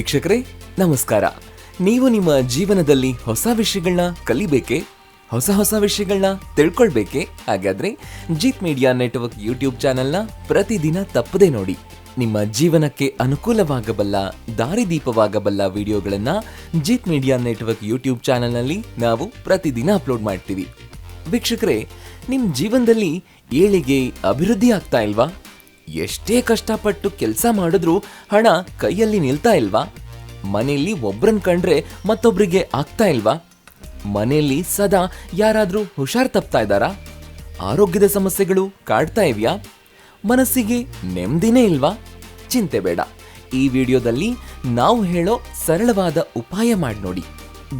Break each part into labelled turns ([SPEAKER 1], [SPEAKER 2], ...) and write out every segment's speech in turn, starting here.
[SPEAKER 1] ವೀಕ್ಷಕರೇ, ನಮಸ್ಕಾರ. ನೀವು ನಿಮ್ಮ ಜೀವನದಲ್ಲಿ ಹೊಸ ವಿಷಯಗಳನ್ನ ಕಲಿಬೇಕೆ? ಹೊಸ ಹೊಸ ವಿಷಯಗಳನ್ನ ತಿಳ್ಕೊಳ್ಬೇಕೆ? ಹಾಗಾದ್ರೆ ಜೀತ್ ಮೀಡಿಯಾ ನೆಟ್ವರ್ಕ್ ಯೂಟ್ಯೂಬ್ ಚಾನೆಲ್ನ ಪ್ರತಿದಿನ ತಪ್ಪದೆ ನೋಡಿ. ನಿಮ್ಮ ಜೀವನಕ್ಕೆ ಅನುಕೂಲವಾಗಬಲ್ಲ, ದಾರಿದೀಪವಾಗಬಲ್ಲ ವಿಡಿಯೋಗಳನ್ನ ಜೀತ್ ಮೀಡಿಯಾ ನೆಟ್ವರ್ಕ್ ಯೂಟ್ಯೂಬ್ ಚಾನೆಲ್ನಲ್ಲಿ ನಾವು ಪ್ರತಿದಿನ ಅಪ್ಲೋಡ್ ಮಾಡ್ತೀವಿ. ವೀಕ್ಷಕರೇ ನಿಮ್ಮ ಜೀವನದಲ್ಲಿ ಏಳಿಗೆ ಅಭಿವೃದ್ಧಿ ಆಗ್ತಾ ಇಲ್ವಾ? ಎಷ್ಟೇ ಕಷ್ಟಪಟ್ಟು ಕೆಲಸ ಮಾಡಿದ್ರೂ ಹಣ ಕೈಯಲ್ಲಿ ನಿಲ್ತಾ ಇಲ್ವಾ? ಮನೆಯಲ್ಲಿ ಒಬ್ರನ್ ಕಂಡ್ರೆ ಮತ್ತೊಬ್ರಿಗೆ ಆಗ್ತಾ ಇಲ್ವಾ? ಮನೆಯಲ್ಲಿ ಸದಾ ಯಾರಾದರೂ ಹುಷಾರ್ ತಪ್ತಾ ಇದ್ದಾರಾ? ಆರೋಗ್ಯದ ಸಮಸ್ಯೆಗಳು ಕಾಡ್ತಾ ಇವ್ಯಾ? ಮನಸ್ಸಿಗೆ ನೆಮ್ಮದಿನೇ ಇಲ್ವಾ? ಚಿಂತೆ ಬೇಡ. ಈ ವಿಡಿಯೋದಲ್ಲಿ ನಾವು ಹೇಳೋ ಸರಳವಾದ ಉಪಾಯ ಮಾಡಿ ನೋಡಿ.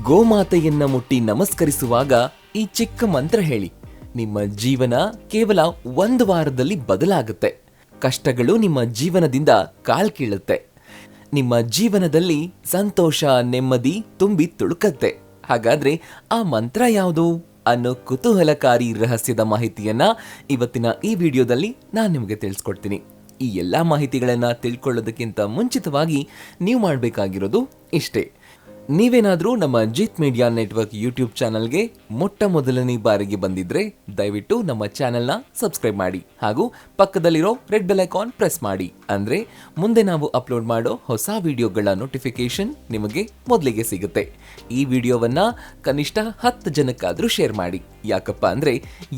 [SPEAKER 1] ಗೋಮಾತೆಯನ್ನ ಮುಟ್ಟಿ ನಮಸ್ಕರಿಸುವಾಗ ಈ ಚಿಕ್ಕ ಮಂತ್ರ ಹೇಳಿ. ನಿಮ್ಮ ಜೀವನ ಕೇವಲ ಒಂದು ವಾರದಲ್ಲಿ ಬದಲಾಗುತ್ತೆ. ಕಷ್ಟಗಳು ನಿಮ್ಮ ಜೀವನದಿಂದ ಕಾಲ್ಕೀಳುತ್ತೆ ನಿಮ್ಮ ಜೀವನದಲ್ಲಿ ಸಂತೋಷ, ನೆಮ್ಮದಿ ತುಂಬಿ ತುಳುಕತ್ತೆ. ಹಾಗಾದ್ರೆ ಆ ಮಂತ್ರ ಯಾವುದು? ಅನ್ನೋ ಕುತೂಹಲಕಾರಿ ರಹಸ್ಯದ ಮಾಹಿತಿಯನ್ನ ಇವತ್ತಿನ ಈ ವಿಡಿಯೋದಲ್ಲಿ ನಾನು ನಿಮಗೆ ತಿಳಿಸ್ಕೊಡ್ತೀನಿ. ಈ ಎಲ್ಲ ಮಾಹಿತಿಗಳನ್ನು ತಿಳ್ಕೊಳ್ಳೋದಕ್ಕಿಂತ ಮುಂಚಿತವಾಗಿ ನೀವು ಮಾಡಬೇಕಾಗಿರೋದು ಇಷ್ಟೇ. ನೀವೇನಾದ್ರೂ ನಮ್ಮ ಜಿತ್ ಮೀಡಿಯಾ ನೆಟ್ವರ್ಕ್ ಯೂಟ್ಯೂಬ್ ಚಾನಲ್ಗೆ ಮೊಟ್ಟ ಮೊದಲನೇ ಬಾರಿಗೆ ಬಂದಿದ್ರೆ ದಯವಿಟ್ಟು ನಮ್ಮ ಚಾನೆಲ್ನ ಸಬ್ಸ್ಕ್ರೈಬ್ ಮಾಡಿ ಹಾಗೂ ಪಕ್ಕದಲ್ಲಿರೋ ರೆಡ್ ಬೆಲ್ ಐಕಾನ್ ಪ್ರೆಸ್ ಮಾಡಿ. ಅಂದ್ರೆ ಮುಂದೆ ನಾವು ಅಪ್ಲೋಡ್ ಮಾಡೋ ಹೊಸ ವಿಡಿಯೋಗಳ ನೋಟಿಫಿಕೇಶನ್ ನಿಮಗೆ ಮೊದಲಿಗೆ ಸಿಗುತ್ತೆ. ಈ ವಿಡಿಯೋವನ್ನ ಕನಿಷ್ಠ ಹತ್ತು ಜನಕ್ಕಾದರೂ ಶೇರ್ ಮಾಡಿ. ಯಾಕಪ್ಪ ಅಂದ್ರೆ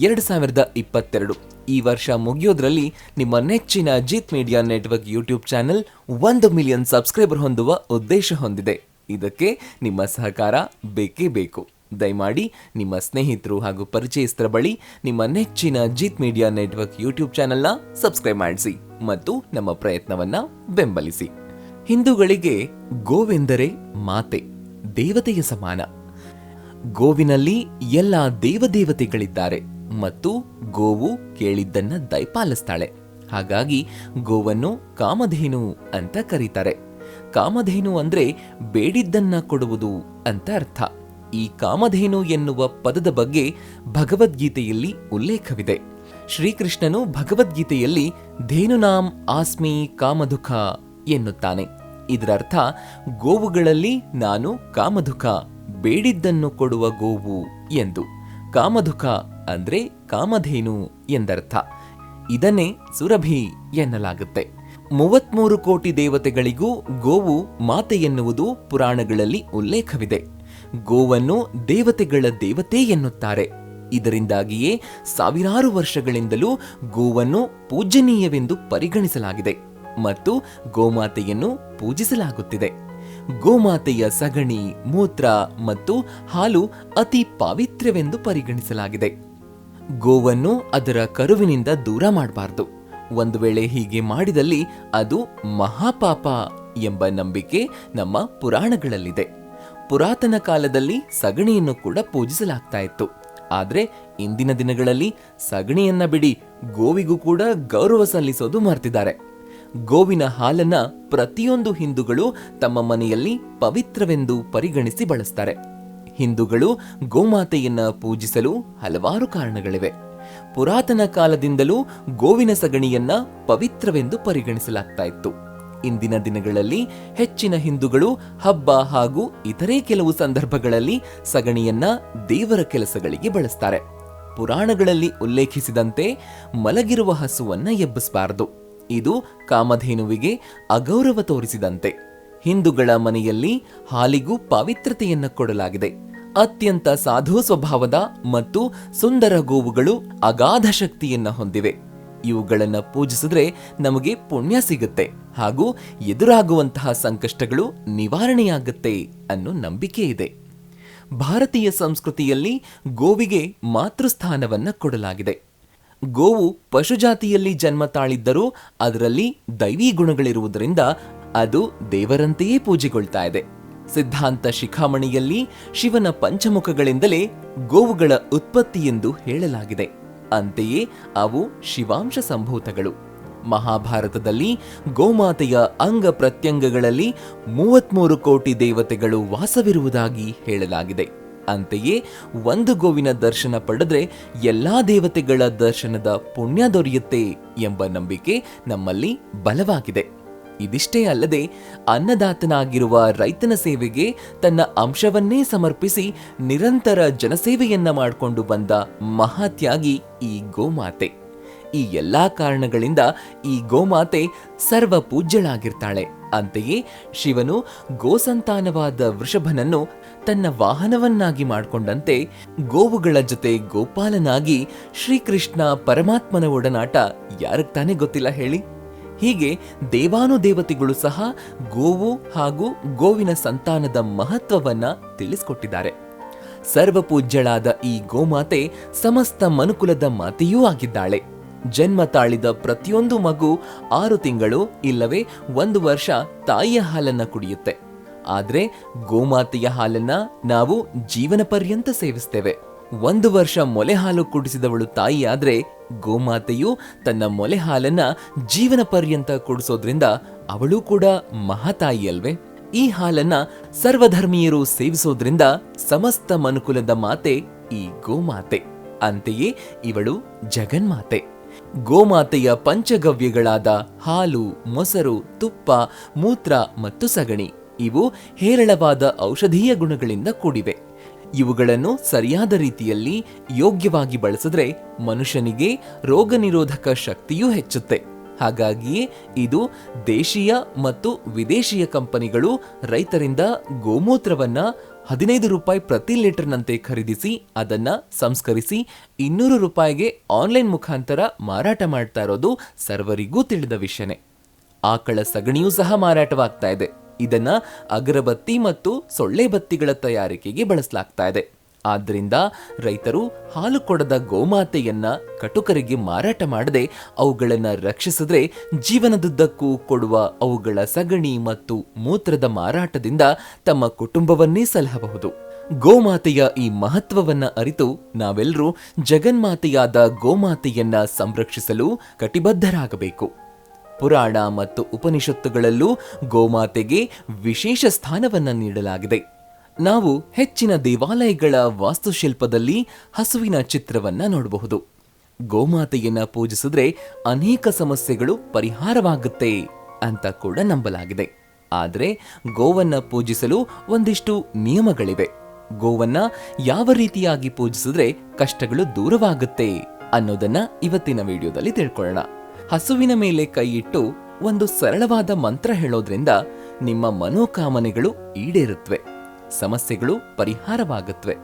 [SPEAKER 1] ಎರಡು ಸಾವಿರದ ಇಪ್ಪತ್ತೆರಡು ಈ ವರ್ಷ ಮುಗಿಯೋದ್ರಲ್ಲಿ ನಿಮ್ಮ ನೆಚ್ಚಿನ Jith media network YouTube channel ಒಂದು ಮಿಲಿಯನ್ ಸಬ್ಸ್ಕ್ರೈಬರ್ ಹೊಂದುವ ಉದ್ದೇಶ ಹೊಂದಿದೆ. ಇದಕ್ಕೆ ನಿಮ್ಮ ಸಹಕಾರ ಬೇಕೇ ಬೇಕು. ದಯಮಾಡಿ ನಿಮ್ಮ ಸ್ನೇಹಿತರು ಹಾಗೂ ಪರಿಚಯಸ್ಥರ ಬಳಿ ನಿಮ್ಮ ನೆಚ್ಚಿನ ಜಿತ್ ಮೀಡಿಯಾ ನೆಟ್ವರ್ಕ್ ಯೂಟ್ಯೂಬ್ ಚಾನೆಲ್ನ ಸಬ್ಸ್ಕ್ರೈಬ್ ಮಾಡಿಸಿ ಮತ್ತು ನಮ್ಮ ಪ್ರಯತ್ನವನ್ನ ಬೆಂಬಲಿಸಿ. ಹಿಂದೂಗಳಿಗೆ ಗೋವೆಂದರೆ ಮಾತೆ, ದೇವತೆಯ ಸಮಾನ. ಗೋವಿನಲ್ಲಿ ಎಲ್ಲ ದೇವದೇವತೆಗಳಿದ್ದಾರೆ ಮತ್ತು ಗೋವು ಕೇಳಿದ್ದನ್ನ ದಯಪಾಲಿಸ್ತಾಳೆ ಹಾಗಾಗಿ ಗೋವನ್ನು ಕಾಮಧೇನು ಅಂತ ಕರೀತಾರೆ. ಕಾಮಧೇನು ಅಂದ್ರೆ ಬೇಡಿದ್ದನ್ನ ಕೊಡುವುದು ಅಂತ ಅರ್ಥ. ಈ ಕಾಮಧೇನು ಎನ್ನುವ ಪದದ ಬಗ್ಗೆ ಭಗವದ್ಗೀತೆಯಲ್ಲಿ ಉಲ್ಲೇಖವಿದೆ. ಶ್ರೀಕೃಷ್ಣನು ಭಗವದ್ಗೀತೆಯಲ್ಲಿ ಧೇನುನಾಂ ಆಸ್ಮಿ ಕಾಮಧುಖ ಎನ್ನುತ್ತಾನೆ. ಇದರರ್ಥ, ಗೋವುಗಳಲ್ಲಿ ನಾನು ಕಾಮಧುಖ ಬೇಡಿದ್ದನ್ನು ಕೊಡುವ ಗೋವು ಎಂದು. ಕಾಮಧುಖ ಅಂದ್ರೆ ಕಾಮಧೇನು ಎಂದರ್ಥ. ಇದನ್ನೇ ಸುರಭಿ ಎನ್ನಲಾಗುತ್ತೆ. ಮೂವತ್ಮೂರು ಕೋಟಿ ದೇವತೆಗಳಿಗೂ ಗೋವು ಮಾತೆ ಎನ್ನುವುದು ಪುರಾಣಗಳಲ್ಲಿ ಉಲ್ಲೇಖವಿದೆ. ಗೋವನ್ನು ದೇವತೆಗಳ ದೇವತೆ ಎನ್ನುತ್ತಾರೆ. ಇದರಿಂದಾಗಿಯೇ ಸಾವಿರಾರು ವರ್ಷಗಳಿಂದಲೂ ಗೋವನ್ನು ಪೂಜನೀಯವೆಂದು ಪರಿಗಣಿಸಲಾಗಿದೆ ಮತ್ತು ಗೋಮಾತೆಯನ್ನು ಪೂಜಿಸಲಾಗುತ್ತಿದೆ. ಗೋಮಾತೆಯ ಸಗಣಿ, ಮೂತ್ರ ಮತ್ತು ಹಾಲು ಅತಿ ಪಾವಿತ್ರ್ಯವೆಂದು ಪರಿಗಣಿಸಲಾಗಿದೆ. ಗೋವನ್ನು ಅದರ ಕರುವಿನಿಂದ ದೂರ ಮಾಡಬಾರದು. ಒಂದು ವೇಳೆ ಹೀಗೆ ಮಾಡಿದಲ್ಲಿ ಅದು ಮಹಾಪಾಪ ಎಂಬ ನಂಬಿಕೆ ನಮ್ಮ ಪುರಾಣಗಳಲ್ಲಿದೆ. ಪುರಾತನ ಕಾಲದಲ್ಲಿ ಸಗಣಿಯನ್ನು ಕೂಡ ಪೂಜಿಸಲಾಗ್ತಾ ಇತ್ತು. ಆದರೆ ಇಂದಿನ ದಿನಗಳಲ್ಲಿ ಸಗಣಿಯನ್ನ ಬಿಡಿ ಗೋವಿಗೂ ಕೂಡ ಗೌರವ ಸಲ್ಲಿಸೋದು ಮರ್ತಿದ್ದಾರೆ. ಗೋವಿನ ಹಾಲನ್ನ ಪ್ರತಿಯೊಂದು ಹಿಂದೂಗಳು ತಮ್ಮ ಮನೆಯಲ್ಲಿ ಪವಿತ್ರವೆಂದು ಪರಿಗಣಿಸಿ ಬಳಸ್ತಾರೆ. ಹಿಂದೂಗಳು ಗೋಮಾತೆಯನ್ನ ಪೂಜಿಸಲು ಹಲವಾರು ಕಾರಣಗಳಿವೆ. ಪುರಾತನ ಕಾಲದಿಂದಲೂ ಗೋವಿನ ಸಗಣಿಯನ್ನ ಪವಿತ್ರವೆಂದು ಪರಿಗಣಿಸಲಾಗ್ತಾ ಇತ್ತು. ಇಂದಿನ ದಿನಗಳಲ್ಲಿ ಹೆಚ್ಚಿನ ಹಿಂದೂಗಳು ಹಬ್ಬ ಹಾಗೂ ಇತರೆ ಕೆಲವು ಸಂದರ್ಭಗಳಲ್ಲಿ ಸಗಣಿಯನ್ನ ದೇವರ ಕೆಲಸಗಳಿಗೆ ಬಳಸ್ತಾರೆ. ಪುರಾಣಗಳಲ್ಲಿ ಉಲ್ಲೇಖಿಸಿದಂತೆ ಮಲಗಿರುವ ಹಸುವನ್ನ ಎಬ್ಬಿಸಬಾರದು. ಇದು ಕಾಮಧೇನುವಿಗೆ ಅಗೌರವ ತೋರಿಸಿದಂತೆ. ಹಿಂದೂಗಳ ಮನೆಯಲ್ಲಿ ಹಾಲಿಗೂ ಪಾವಿತ್ರತೆಯನ್ನ ಕೊಡಲಾಗಿದೆ. ಅತ್ಯಂತ ಸಾಧು ಸ್ವಭಾವದ ಮತ್ತು ಸುಂದರ ಗೋವುಗಳು ಅಗಾಧ ಶಕ್ತಿಯನ್ನ ಹೊಂದಿವೆ. ಇವುಗಳನ್ನು ಪೂಜಿಸಿದ್ರೆ ನಮಗೆ ಪುಣ್ಯ ಸಿಗುತ್ತೆ ಹಾಗೂ ಎದುರಾಗುವಂತಹ ಸಂಕಷ್ಟಗಳು ನಿವಾರಣೆಯಾಗುತ್ತೆ ಅನ್ನೋ ನಂಬಿಕೆ ಇದೆ. ಭಾರತೀಯ ಸಂಸ್ಕೃತಿಯಲ್ಲಿ ಗೋವಿಗೆ ಮಾತೃಸ್ಥಾನವನ್ನ ಕೊಡಲಾಗಿದೆ. ಗೋವು ಪಶುಜಾತಿಯಲ್ಲಿ ಜನ್ಮ ತಾಳಿದ್ದರೂ ಅದರಲ್ಲಿ ದೈವಿ ಗುಣಗಳಿರುವುದರಿಂದ ಅದು ದೇವರಂತೆಯೇ ಪೂಜೆಗೊಳ್ತಾ ಇದೆ. ಸಿದ್ಧಾಂತ ಶಿಖಾಮಣಿಯಲ್ಲಿ ಶಿವನ ಪಂಚಮುಖಗಳಿಂದಲೇ ಗೋವುಗಳ ಉತ್ಪತ್ತಿ ಎಂದು ಹೇಳಲಾಗಿದೆ. ಅಂತೆಯೇ ಅವು ಶಿವಾಂಶ ಸಂಭೂತಗಳು. ಮಹಾಭಾರತದಲ್ಲಿ ಗೋಮಾತೆಯ ಅಂಗ ಪ್ರತ್ಯಂಗಗಳಲ್ಲಿ ಮೂವತ್ಮೂರು ಕೋಟಿ ದೇವತೆಗಳು ವಾಸವಿರುವುದಾಗಿ ಹೇಳಲಾಗಿದೆ. ಅಂತೆಯೇ ಒಂದು ಗೋವಿನ ದರ್ಶನ ಪಡೆದ್ರೆ ಎಲ್ಲಾ ದೇವತೆಗಳ ದರ್ಶನದ ಪುಣ್ಯ ದೊರೆಯುತ್ತೆ ಎಂಬ ನಂಬಿಕೆ ನಮ್ಮಲ್ಲಿ ಬಲವಾಗಿದೆ. ಇದಿಷ್ಟೇ ಅಲ್ಲದೆ ಅನ್ನದಾತನಾಗಿರುವ ರೈತನ ಸೇವೆಗೆ ತನ್ನ ಅಂಶವನ್ನೇ ಸಮರ್ಪಿಸಿ ನಿರಂತರ ಜನಸೇವೆಯನ್ನ ಮಾಡಿಕೊಂಡು ಬಂದ ಮಹಾತ್ಯಾಗಿ ಈ ಗೋಮಾತೆ. ಈ ಎಲ್ಲಾ ಕಾರಣಗಳಿಂದ ಈ ಗೋಮಾತೆ ಸರ್ವ ಪೂಜ್ಯಳಾಗಿರ್ತಾಳೆ ಅಂತೆಯೇ ಶಿವನು ಗೋಸಂತಾನವಾದ ವೃಷಭನನ್ನು ತನ್ನ ವಾಹನವನ್ನಾಗಿ ಮಾಡಿಕೊಂಡಂತೆ ಗೋವುಗಳ ಜೊತೆ ಗೋಪಾಲನಾಗಿ ಶ್ರೀಕೃಷ್ಣ ಪರಮಾತ್ಮನ ಒಡನಾಟ ಯಾರಿಗೆ ತಾನೇ ಗೊತ್ತಿಲ್ಲ ಹೇಳಿ? ಹೀಗೆ ದೇವಾನುದೇವತೆಗಳು ಸಹ ಗೋವು ಹಾಗೂ ಗೋವಿನ ಸಂತಾನದ ಮಹತ್ವವನ್ನ ತಿಳಿಸಿಕೊಟ್ಟಿದ್ದಾರೆ. ಸರ್ವಪೂಜ್ಯಳಾದ ಈ ಗೋಮಾತೆ ಸಮಸ್ತ ಮನುಕುಲದ ಮಾತೆಯೂ ಆಗಿದ್ದಾಳೆ. ಜನ್ಮ ತಾಳಿದ ಪ್ರತಿಯೊಂದು ಮಗು ಆರು ತಿಂಗಳು ಇಲ್ಲವೇ ಒಂದು ವರ್ಷ ತಾಯಿಯ ಹಾಲನ್ನ ಕುಡಿಯುತ್ತೆ. ಆದರೆ ಗೋಮಾತೆಯ ಹಾಲನ್ನ ನಾವು ಜೀವನ ಪರ್ಯಂತ ಸೇವಿಸ್ತೇವೆ. ಒಂದು ವರ್ಷ ಮೊಲೆ ಹಾಲು ಕುಡಿಸಿದವಳು ತಾಯಿಯಾದ್ರೆ ಗೋಮಾತೆಯು ತನ್ನ ಮೊಲೆ ಹಾಲನ್ನ ಜೀವನ ಪರ್ಯಂತ ಕುಡಿಸೋದ್ರಿಂದ ಅವಳು ಕೂಡ ಮಹಾತಾಯಿ ಅಲ್ವೇ ಈ ಹಾಲನ್ನ ಸರ್ವಧರ್ಮೀಯರು ಸೇವಿಸೋದ್ರಿಂದ ಸಮಸ್ತ ಮನುಕುಲದ ಮಾತೆ ಈ ಗೋಮಾತೆ. ಅಂತೆಯೇ ಇವಳು ಜಗನ್ಮಾತೆ. ಗೋಮಾತೆಯ ಪಂಚಗವ್ಯಗಳಾದ ಹಾಲು, ಮೊಸರು, ತುಪ್ಪ, ಮೂತ್ರ ಮತ್ತು ಸಗಣಿ ಇವು ಹೇರಳವಾದ ಔಷಧೀಯ ಗುಣಗಳಿಂದ ಕೂಡಿವೆ. ಇವುಗಳನ್ನು ಸರಿಯಾದ ರೀತಿಯಲ್ಲಿ ಯೋಗ್ಯವಾಗಿ ಬಳಸಿದ್ರೆ ಮನುಷ್ಯನಿಗೆ ರೋಗ ನಿರೋಧಕ ಶಕ್ತಿಯೂ ಹೆಚ್ಚುತ್ತೆ. ಹಾಗಾಗಿಯೇ ಇದು ದೇಶೀಯ ಮತ್ತು ವಿದೇಶಿಯ ಕಂಪನಿಗಳು ರೈತರಿಂದ ಗೋಮೂತ್ರವನ್ನ ಹದಿನೈದು ರೂಪಾಯಿ ಪ್ರತಿ ಲೀಟರ್ನಂತೆ ಖರೀದಿಸಿ ಅದನ್ನ ಸಂಸ್ಕರಿಸಿ ಇನ್ನೂರು ರೂಪಾಯಿಗೆ ಆನ್ಲೈನ್ ಮುಖಾಂತರ ಮಾರಾಟ ಮಾಡ್ತಾ ಇರೋದು ಸರ್ವರಿಗೂ ತಿಳಿದ ವಿಷಯನೇ. ಆಕಳ ಸಗಣಿಯೂ ಸಹ ಮಾರಾಟವಾಗ್ತಾ ಇದೆ. ಇದನ್ನ ಅಗರಬತ್ತಿ ಮತ್ತು ಸೊಳ್ಳೆ ಬತ್ತಿಗಳ ತಯಾರಿಕೆಗೆ ಬಳಸಲಾಗ್ತಾ ಇದೆ. ಆದ್ದರಿಂದ ರೈತರು ಹಾಲು ಕೊಡದ ಗೋಮಾತೆಯನ್ನ ಕಟುಕರಿಗೆ ಮಾರಾಟ ಮಾಡದೆ ಅವುಗಳನ್ನು ರಕ್ಷಿಸಿದ್ರೆ ಜೀವನದುದ್ದಕ್ಕೂ ಕೊಡುವ ಅವುಗಳ ಸಗಣಿ ಮತ್ತು ಮೂತ್ರದ ಮಾರಾಟದಿಂದ ತಮ್ಮ ಕುಟುಂಬವನ್ನೇ ಸಲಹಬಹುದು. ಗೋಮಾತೆಯ ಈ ಮಹತ್ವವನ್ನ ಅರಿತು ನಾವೆಲ್ಲರೂ ಜಗನ್ಮಾತೆಯಾದ ಗೋಮಾತೆಯನ್ನ ಸಂರಕ್ಷಿಸಲು ಕಟಿಬದ್ಧರಾಗಬೇಕು. ಪುರಾಣ ಮತ್ತು ಉಪನಿಷತ್ತುಗಳಲ್ಲೂ ಗೋಮಾತೆಗೆ ವಿಶೇಷ ಸ್ಥಾನವನ್ನ ನೀಡಲಾಗಿದೆ. ನಾವು ಹೆಚ್ಚಿನ ದೇವಾಲಯಗಳ ವಾಸ್ತುಶಿಲ್ಪದಲ್ಲಿ ಹಸುವಿನ ಚಿತ್ರವನ್ನ ನೋಡಬಹುದು. ಗೋಮಾತೆಯನ್ನ ಪೂಜಿಸಿದ್ರೆ ಅನೇಕ ಸಮಸ್ಯೆಗಳು ಪರಿಹಾರವಾಗುತ್ತೆ ಅಂತ ಕೂಡ ನಂಬಲಾಗಿದೆ. ಆದರೆ ಗೋವನ್ನ ಪೂಜಿಸಲು ಒಂದಿಷ್ಟು ನಿಯಮಗಳಿವೆ. ಗೋವನ್ನ ಯಾವ ರೀತಿಯಾಗಿ ಪೂಜಿಸಿದ್ರೆ ಕಷ್ಟಗಳು ದೂರವಾಗುತ್ತೆ ಅನ್ನೋದನ್ನ ಇವತ್ತಿನ ವಿಡಿಯೋದಲ್ಲಿ ತಿಳ್ಕೊಳ್ಳೋಣ. ಹಸುವಿನ ಮೇಲೆ ಕೈಯಿಟ್ಟು ಒಂದು ಸರಳವಾದ ಮಂತ್ರ ಹೇಳೋದ್ರಿಂದ ನಿಮ್ಮ ಮನೋಕಾಮನೆಗಳು ಈಡೇರುತ್ತವೆ ಸಮಸ್ಯೆಗಳು ಪರಿಹಾರವಾಗುತ್ತವೆ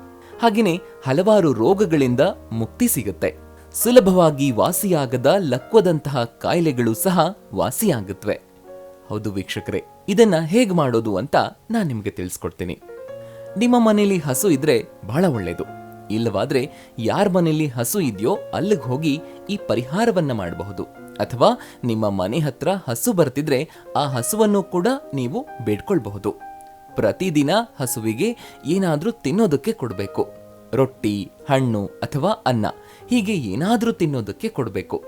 [SPEAKER 1] ಹಾಗೆಯೇ ಹಲವಾರು ರೋಗಗಳಿಂದ ಮುಕ್ತಿ ಸಿಗುತ್ತೆ. ಸುಲಭವಾಗಿ ವಾಸಿಯಾಗದ ಲಕ್ವದಂತಹ ಕಾಯಿಲೆಗಳು ಸಹ ವಾಸಿಯಾಗುತ್ತವೆ ಹೌದು ವೀಕ್ಷಕರೇ, ಇದನ್ನ ಹೇಗೆ ಮಾಡೋದು ಅಂತ ನಾನು ನಿಮಗೆ ತಿಳಿಸ್ಕೊಡ್ತೀನಿ. ನಿಮ್ಮ ಮನೆಯಲ್ಲಿ ಹಸು ಇದ್ರೆ ಬಹಳ ಒಳ್ಳೇದು. ಇಲ್ಲವಾದ್ರೆ ಯಾರ ಮನೆಯಲ್ಲಿ ಹಸು ಇದೆಯೋ ಅಲ್ಲಿಗೆ ಹೋಗಿ ಈ ಪರಿಹಾರವನ್ನ ಮಾಡಬಹುದು. ಅಥವಾ ನಿಮ್ಮ ಮನೆ ಹತ್ರ ಹಸು ಬರ್ತಿದ್ರೆ ಆ ಹಸುವನ್ನು ಕೂಡ ನೀವು ಬೇಡ್ಕೊಳ್ಬಹುದು. ಪ್ರತಿದಿನ ಹಸುವಿಗೆ ಏನಾದರೂ ತಿನ್ನೋದಕ್ಕೆ ಕೊಡಬೇಕು. ರೊಟ್ಟಿ, ಹಣ್ಣು ಅಥವಾ ಅನ್ನ, ಹೀಗೆ ಏನಾದರೂ ತಿನ್ನೋದಕ್ಕೆ ಕೊಡಬೇಕು.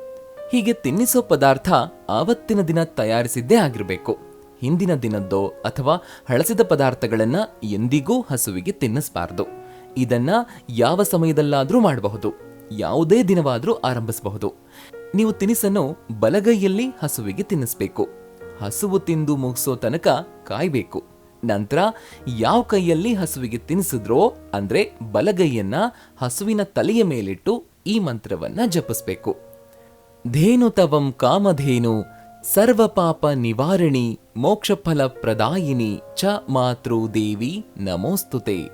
[SPEAKER 1] ಹೀಗೆ ತಿನ್ನಿಸೋ ಪದಾರ್ಥ ಆವತ್ತಿನ ದಿನ ತಯಾರಿಸಿದ್ದೇ ಆಗಿರಬೇಕು. ಹಿಂದಿನ ದಿನದ್ದೋ ಅಥವಾ ಹಳಸಿದ ಪದಾರ್ಥಗಳನ್ನ ಎಂದಿಗೂ ಹಸುವಿಗೆ ತಿನ್ನಿಸಬಾರದು. ಇದನ್ನ ಯಾವ ಸಮಯದಲ್ಲಾದರೂ ಮಾಡಬಹುದು. ಯಾವುದೇ ದಿನವಾದರೂ ಆರಂಭಿಸಬಹುದು. ನೀವು ತಿನಿಸನ್ನು ಬಲಗೈಯಲ್ಲಿ ಹಸುವಿಗೆ ತಿನ್ನಿಸ್ಬೇಕು. ಹಸುವು ತಿಂದು ಮುಗಿಸೋ ತನಕ ಕಾಯ್ಬೇಕು. ನಂತರ ಯಾವ ಕೈಯಲ್ಲಿ ಹಸುವಿಗೆ ತಿನ್ನಿಸಿದ್ರೋ ಅಂದ್ರೆ ಬಲಗೈಯನ್ನ ಹಸುವಿನ ತಲೆಯ ಮೇಲಿಟ್ಟು ಈ ಮಂತ್ರವನ್ನ ಜಪಿಸ್ಬೇಕು. ಧೇನು ತವಂ ಕಾಮಧೇನು ಸರ್ವ ಪಾಪ ನಿವಾರಣಿ ಮೋಕ್ಷಫಲ ಪ್ರದಾಯಿನಿ ಚ ಮಾತೃ ದೇವಿ ನಮೋಸ್ತುತೆ.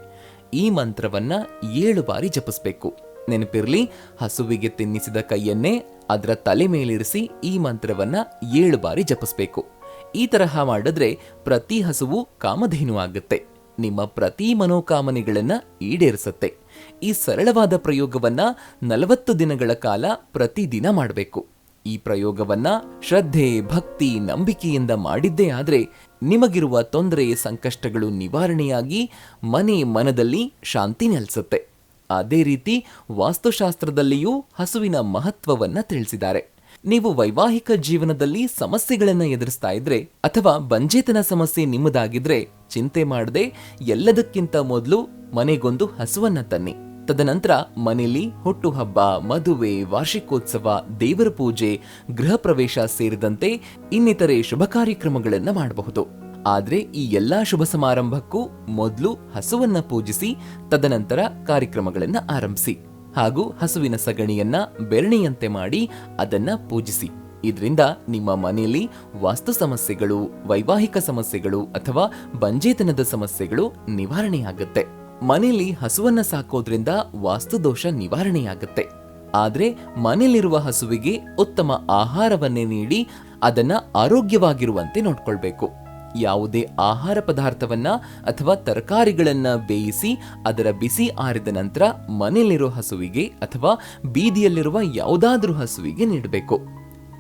[SPEAKER 1] ಈ ಮಂತ್ರವನ್ನ ಏಳು ಬಾರಿ ಜಪಿಸ್ಬೇಕು. ನೆನಪಿರ್ಲಿ, ಹಸುವಿಗೆ ತಿನ್ನಿಸಿದ ಕೈಯನ್ನೇ ಅದರ ತಲೆ ಮೇಲಿರಿಸಿ ಈ ಮಂತ್ರವನ್ನ ಏಳು ಬಾರಿ ಜಪಿಸ್ಬೇಕು. ಈ ತರಹ ಮಾಡಿದ್ರೆ ಪ್ರತಿ ಹಸುವು ಕಾಮಧೇನು ಆಗುತ್ತೆ. ನಿಮ್ಮ ಪ್ರತಿ ಮನೋಕಾಮನೆಗಳನ್ನ ಈಡೇರಿಸುತ್ತೆ. ಈ ಸರಳವಾದ ಪ್ರಯೋಗವನ್ನ ನಲವತ್ತು ದಿನಗಳ ಕಾಲ ಪ್ರತಿದಿನ ಮಾಡಬೇಕು. ಈ ಪ್ರಯೋಗವನ್ನ ಶ್ರದ್ಧೆ, ಭಕ್ತಿ, ನಂಬಿಕೆಯಿಂದ ಮಾಡಿದ್ದೇ ಆದರೆ ನಿಮಗಿರುವ ತೊಂದರೆ, ಸಂಕಷ್ಟಗಳು ನಿವಾರಣೆಯಾಗಿ ಮನೆ ಮನದಲ್ಲಿ ಶಾಂತಿ ನೆಲೆಸುತ್ತೆ. ಅದೇ ರೀತಿ ವಾಸ್ತುಶಾಸ್ತ್ರದಲ್ಲಿಯೂ ಹಸುವಿನ ಮಹತ್ವವನ್ನ ತಿಳಿಸಿದ್ದಾರೆ. ನೀವು ವೈವಾಹಿಕ ಜೀವನದಲ್ಲಿ ಸಮಸ್ಯೆಗಳನ್ನು ಎದುರಿಸ್ತಾ ಇದ್ರೆ ಅಥವಾ ಬಂಜೇತನ ಸಮಸ್ಯೆ ನಿಮ್ಮದಾಗಿದ್ರೆ ಚಿಂತೆ ಮಾಡದೆ ಎಲ್ಲದಕ್ಕಿಂತ ಮೊದಲು ಮನೆಗೊಂದು ಹಸುವನ್ನ ತನ್ನಿ. ತದನಂತರ ಮನೆಯಲ್ಲಿ ಹುಟ್ಟುಹಬ್ಬ, ಮದುವೆ, ವಾರ್ಷಿಕೋತ್ಸವ, ದೇವರ ಪೂಜೆ, ಗೃಹ ಪ್ರವೇಶ ಸೇರಿದಂತೆ ಇನ್ನಿತರೆ ಶುಭ ಕಾರ್ಯಕ್ರಮಗಳನ್ನು ಮಾಡಬಹುದು. ಆದ್ರೆ ಈ ಎಲ್ಲಾ ಶುಭ ಸಮಾರಂಭಕ್ಕೂ ಮೊದಲು ಹಸುವನ್ನ ಪೂಜಿಸಿ, ತದನಂತರ ಕಾರ್ಯಕ್ರಮಗಳನ್ನು ಆರಂಭಿಸಿ. ಹಾಗೂ ಹಸುವಿನ ಸಗಣಿಯನ್ನ ಬೆರಣಿಯಂತೆ ಮಾಡಿ ಅದನ್ನ ಪೂಜಿಸಿ. ಇದರಿಂದ ನಿಮ್ಮ ಮನೆಯಲ್ಲಿ ವಾಸ್ತು ಸಮಸ್ಯೆಗಳು, ವೈವಾಹಿಕ ಸಮಸ್ಯೆಗಳು ಅಥವಾ ಬಂಜೇತನದ ಸಮಸ್ಯೆಗಳು ನಿವಾರಣೆಯಾಗುತ್ತೆ. ಮನೆಯಲ್ಲಿ ಹಸುವನ್ನ ಸಾಕೋದ್ರಿಂದ ವಾಸ್ತುದೋಷ ನಿವಾರಣೆಯಾಗುತ್ತೆ. ಆದರೆ ಮನೆಯಲ್ಲಿರುವ ಹಸುವಿಗೆ ಉತ್ತಮ ಆಹಾರವನ್ನೇ ನೀಡಿ ಅದನ್ನ ಆರೋಗ್ಯವಾಗಿರುವಂತೆ ನೋಡ್ಕೊಳ್ಬೇಕು. ಯಾವುದೇ ಆಹಾರ ಪದಾರ್ಥವನ್ನ ಅಥವಾ ತರಕಾರಿಗಳನ್ನ ಬೇಯಿಸಿ ಅದರ ಬಿಸಿ ಆರಿದ ನಂತರ ಮನೆಯಲ್ಲಿರೋ ಹಸುವಿಗೆ ಅಥವಾ ಬೀದಿಯಲ್ಲಿರುವ ಯಾವುದಾದ್ರೂ ಹಸುವಿಗೆ ನೀಡಬೇಕು.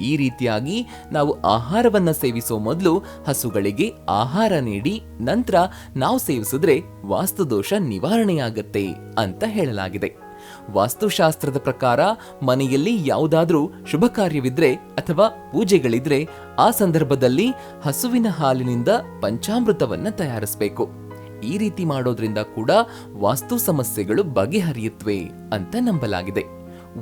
[SPEAKER 1] ಈ ರೀತಿಯಾಗಿ ನಾವು ಆಹಾರವನ್ನ ಸೇವಿಸೋ ಮೊದಲು ಹಸುಗಳಿಗೆ ಆಹಾರ ನೀಡಿ ನಂತರ ನಾವು ಸೇವಿಸಿದ್ರೆ ವಾಸ್ತುದೋಷ ನಿವಾರಣೆಯಾಗತ್ತೆ ಅಂತ ಹೇಳಲಾಗಿದೆ. ವಾಸ್ತುಶಾಸ್ತ್ರದ ಪ್ರಕಾರ ಮನೆಯಲ್ಲಿ ಯಾವುದಾದ್ರೂ ಶುಭ ಕಾರ್ಯವಿದ್ರೆ ಅಥವಾ ಪೂಜೆಗಳಿದ್ರೆ ಆ ಸಂದರ್ಭದಲ್ಲಿ ಹಸುವಿನ ಹಾಲಿನಿಂದ ಪಂಚಾಮೃತವನ್ನ ತಯಾರಿಸಬೇಕು. ಈ ರೀತಿ ಮಾಡೋದ್ರಿಂದ ಕೂಡ ವಾಸ್ತು ಸಮಸ್ಯೆಗಳು ಬಗೆಹರಿಯುತ್ತವೆ ಅಂತ ನಂಬಲಾಗಿದೆ.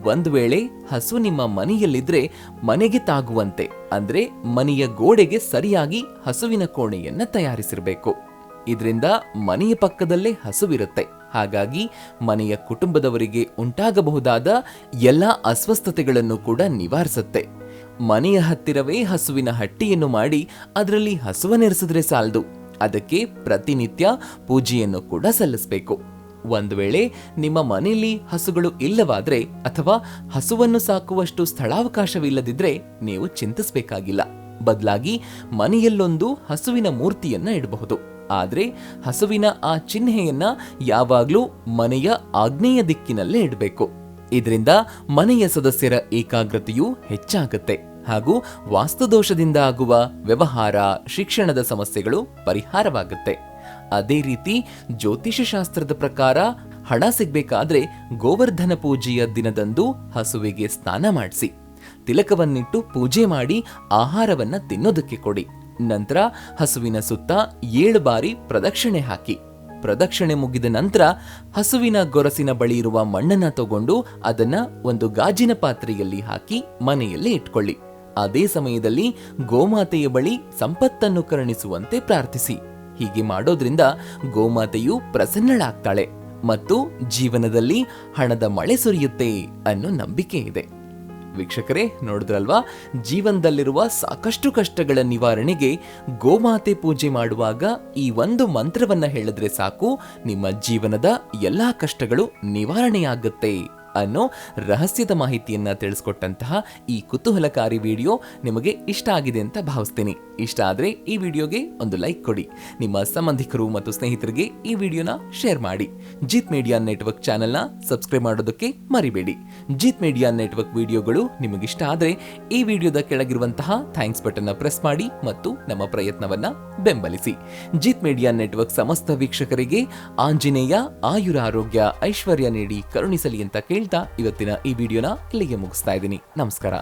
[SPEAKER 1] ಒಂದು ವೇಳೆ ಹಸು ನಿಮ್ಮ ಮನೆಯಲ್ಲಿದ್ರೆ ಮನೆಗೆ ತಾಗುವಂತೆ, ಅಂದ್ರೆ ಮನೆಯ ಗೋಡೆಗೆ ಸರಿಯಾಗಿ ಹಸುವಿನ ಕೋಣೆಯನ್ನ ತಯಾರಿಸಿರಬೇಕು. ಇದರಿಂದ ಮನೆಯ ಪಕ್ಕದಲ್ಲೇ ಹಸುವಿರುತ್ತೆ. ಹಾಗಾಗಿ ಮನೆಯ ಕುಟುಂಬದವರಿಗೆ ಉಂಟಾಗಬಹುದಾದ ಎಲ್ಲ ಅಸ್ವಸ್ಥತೆಗಳನ್ನು ಕೂಡ ನಿವಾರಿಸುತ್ತೆ. ಮನೆಯ ಹತ್ತಿರವೇ ಹಸುವಿನ ಹಟ್ಟಿಯನ್ನು ಮಾಡಿ ಅದರಲ್ಲಿ ಹಸುವನ್ನಿರಿಸಿದ್ರೆ ಸಾಲದು. ಅದಕ್ಕೆ ಪ್ರತಿನಿತ್ಯ ಪೂಜೆಯನ್ನು ಕೂಡ ಸಲ್ಲಿಸಬೇಕು. ಒಂದು ವೇಳೆ ನಿಮ್ಮ ಮನೆಯಲ್ಲಿ ಹಸುಗಳು ಇಲ್ಲವಾದರೆ ಅಥವಾ ಹಸುವನ್ನು ಸಾಕುವಷ್ಟು ಸ್ಥಳಾವಕಾಶವಿಲ್ಲದಿದ್ದರೆ ನೀವು ಚಿಂತಿಸಬೇಕಾಗಿಲ್ಲ. ಬದಲಾಗಿ ಮನೆಯಲ್ಲೊಂದು ಹಸುವಿನ ಮೂರ್ತಿಯನ್ನ ಇಡಬಹುದು. ಆದ್ರೆ ಹಸುವಿನ ಆ ಚಿಹ್ನೆಯನ್ನ ಯಾವಾಗಲೂ ಮನೆಯ ಆಗ್ನೇಯ ದಿಕ್ಕಿನಲ್ಲೇ ಇಡಬೇಕು. ಇದರಿಂದ ಮನೆಯ ಸದಸ್ಯರ ಏಕಾಗ್ರತೆಯು ಹೆಚ್ಚಾಗುತ್ತೆ. ಹಾಗೂ ವಾಸ್ತುದೋಷದಿಂದ ಆಗುವ ವ್ಯವಹಾರ, ಶಿಕ್ಷಣದ ಸಮಸ್ಯೆಗಳು ಪರಿಹಾರವಾಗುತ್ತೆ. ಅದೇ ರೀತಿ ಜ್ಯೋತಿಷಶಾಸ್ತ್ರದ ಪ್ರಕಾರ ಹಣ ಸಿಗಬೇಕಾದ್ರೆ ಗೋವರ್ಧನ ಪೂಜೆಯ ದಿನದಂದು ಹಸುವಿಗೆ ಸ್ನಾನ ಮಾಡಿಸಿ. ತಿಲಕವನ್ನಿಟ್ಟು ಪೂಜೆ ಮಾಡಿ ಆಹಾರವನ್ನ ತಿನ್ನೋದಕ್ಕೆ ಕೊಡಿ. ನಂತರ ಹಸುವಿನ ಸುತ್ತ ಏಳು ಬಾರಿ ಪ್ರದಕ್ಷಿಣೆ ಹಾಕಿ. ಪ್ರದಕ್ಷಿಣೆ ಮುಗಿದ ನಂತರ ಹಸುವಿನ ಗೊರಸಿನ ಬಳಿ ಇರುವ ಮಣ್ಣನ್ನ ತಗೊಂಡು ಅದನ್ನ ಒಂದು ಗಾಜಿನ ಪಾತ್ರೆಯಲ್ಲಿ ಹಾಕಿ ಮನೆಯಲ್ಲಿ ಇಟ್ಕೊಳ್ಳಿ. ಅದೇ ಸಮಯದಲ್ಲಿ ಗೋಮಾತೆಯ ಬಳಿ ಸಂಪತ್ತನ್ನು ಕರುಣಿಸುವಂತೆ ಪ್ರಾರ್ಥಿಸಿ. ಹೀಗೆ ಮಾಡೋದ್ರಿಂದ ಗೋಮಾತೆಯು ಪ್ರಸನ್ನಳಾಗ್ತಾಳೆ ಮತ್ತು ಜೀವನದಲ್ಲಿ ಹಣದ ಮಳೆ ಸುರಿಯುತ್ತೆ ಅನ್ನೋ ನಂಬಿಕೆ ಇದೆ. ವೀಕ್ಷಕರೇ, ನೋಡಿದ್ರಲ್ವಾ? ಜೀವನದಲ್ಲಿರುವ ಸಾಕಷ್ಟು ಕಷ್ಟಗಳ ನಿವಾರಣೆಗೆ ಗೋಮಾತೆ ಪೂಜೆ ಮಾಡುವಾಗ ಈ ಒಂದು ಮಂತ್ರವನ್ನ ಹೇಳಿದ್ರೆ ಸಾಕು, ನಿಮ್ಮ ಜೀವನದ ಎಲ್ಲಾ ಕಷ್ಟಗಳು ನಿವಾರಣೆಯಾಗುತ್ತೆ. ಅನ್ನೋ ರಹಸ್ಯದ ಮಾಹಿತಿಯನ್ನು ತಿಳಿಸ್ಕೊಟ್ಟಂತಹ ಈ ಕುತೂಹಲಕಾರಿ ವಿಡಿಯೋ ನಿಮಗೆ ಇಷ್ಟ ಆಗಿದೆ ಅಂತ ಭಾವಿಸ್ತೀನಿ. ಇಷ್ಟ ಆದರೆ ಈ ವಿಡಿಯೋಗೆ ಒಂದು ಲೈಕ್ ಕೊಡಿ. ನಿಮ್ಮ ಸಂಬಂಧಿಕರು ಮತ್ತು ಸ್ನೇಹಿತರಿಗೆ ಈ ವಿಡಿಯೋನ ಶೇರ್ ಮಾಡಿ. ಜೀತ್ ಮೀಡಿಯಾ ನೆಟ್ವರ್ಕ್ ಚಾನೆಲ್ನ ಸಬ್ಸ್ಕ್ರೈಬ್ ಮಾಡೋದಕ್ಕೆ ಮರಿಬೇಡಿ. ಜೀತ್ ಮೀಡಿಯಾ ನೆಟ್ವರ್ಕ್ ವಿಡಿಯೋಗಳು ನಿಮಗಿಷ್ಟ ಆದರೆ ಈ ವಿಡಿಯೋದ ಕೆಳಗಿರುವಂತಹ ಥ್ಯಾಂಕ್ಸ್ ಬಟನ್ನ ಪ್ರೆಸ್ ಮಾಡಿ ಮತ್ತು ನಮ್ಮ ಪ್ರಯತ್ನವನ್ನ ಬೆಂಬಲಿಸಿ. ಜೀತ್ ಮೀಡಿಯಾ ನೆಟ್ವರ್ಕ್ ಸಮಸ್ತ ವೀಕ್ಷಕರಿಗೆ ಆಂಜನೇಯ ಆಯುರ ಆರೋಗ್ಯ ಐಶ್ವರ್ಯ ನೀಡಿ ಕರುಣಿಸಲಿ ಅಂತ ಕೇಳ್ತಾ ಇವತ್ತಿನ ಈ ವಿಡಿಯೋನ ಇಲ್ಲಿಗೆ ಮುಗಿಸ್ತಾ ಇದ್ದೀನಿ. ನಮಸ್ಕಾರ.